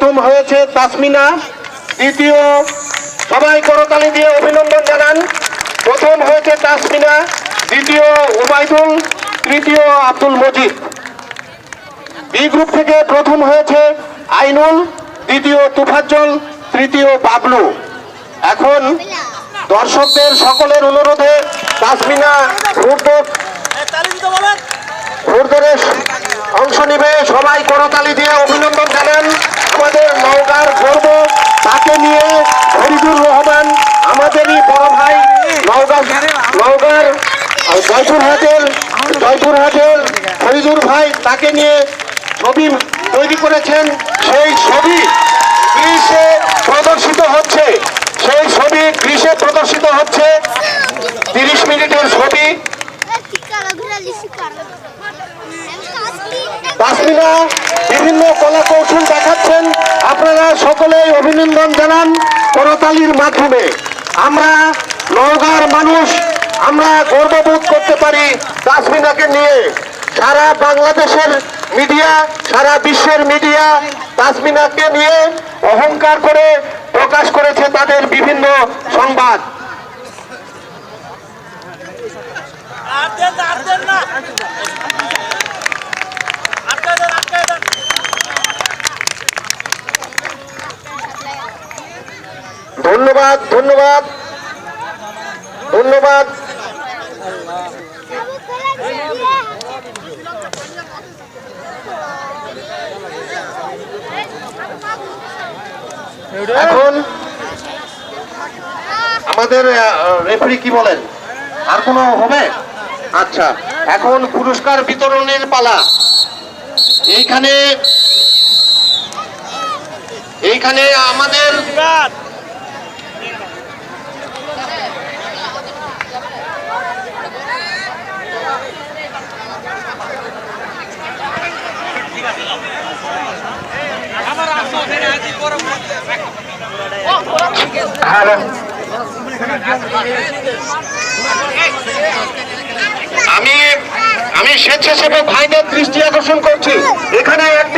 প্রথম হয়েছে তাসমিনা, দ্বিতীয় সবাই করতালি দিয়ে অভিনন্দন জানান। প্রথম হয়েছে তাসমিনা, দ্বিতীয় উবাইদুল, তৃতীয় আব্দুল মজিদ। বি গ্রুপ থেকে প্রথম হয়েছে আইনুল, দ্বিতীয় তুফাজ্জল, তৃতীয় বাবলু। এখন দর্শকদের সকলের অনুরোধে তাসমিনা অংশ নিবে। সবাই করতালি দিয়ে অভিনন্দন জানান। আমাদের নওগাঁর গর্ব, তাকে নিয়ে ফরিদুর রহমান, আমাদেরই বড় ভাই নওগাঁ, নওগাঁর জয়পুরহাটের জয়পুরহাটের ফরিদুর ভাই তাকে নিয়ে ছবি তৈরি করেছেন। সেই ছবি গ্রীষে প্রদর্শিত হচ্ছে। সেই ছবি গ্রীষে প্রদর্শিত হচ্ছে। তিরিশ মিনিটের ছবি। তাসমিনা বিভিন্ন কলা কৌশল দেখাচ্ছেন। আপনারা সকলেই অভিনন্দন জানান করতালির মাধ্যমে। আমরা নওগাঁর মানুষ, আমরা গর্ববোধ করতে পারি তাসমিনাকে নিয়ে। সারা বাংলাদেশের মিডিয়া, সারা বিশ্বের মিডিয়া তাসমিনাকে নিয়ে অহংকার করে প্রকাশ করেছে তাদের বিভিন্ন সংবাদ। আটকে দেন আটকে দেন না আটকে দেন আটকে দেন ধন্যবাদ ধন্যবাদ। ধন্যবাদ। এখন আমাদের রেফারি কি বলেন? আর কোনো হবে? আচ্ছা এখন পুরস্কার বিতরণের পালা। এইখানে এইখানে আমাদের আমি আমি স্বেচ্ছাসেবক ভাইদের দৃষ্টি আকর্ষণ করছি। এখানে একটি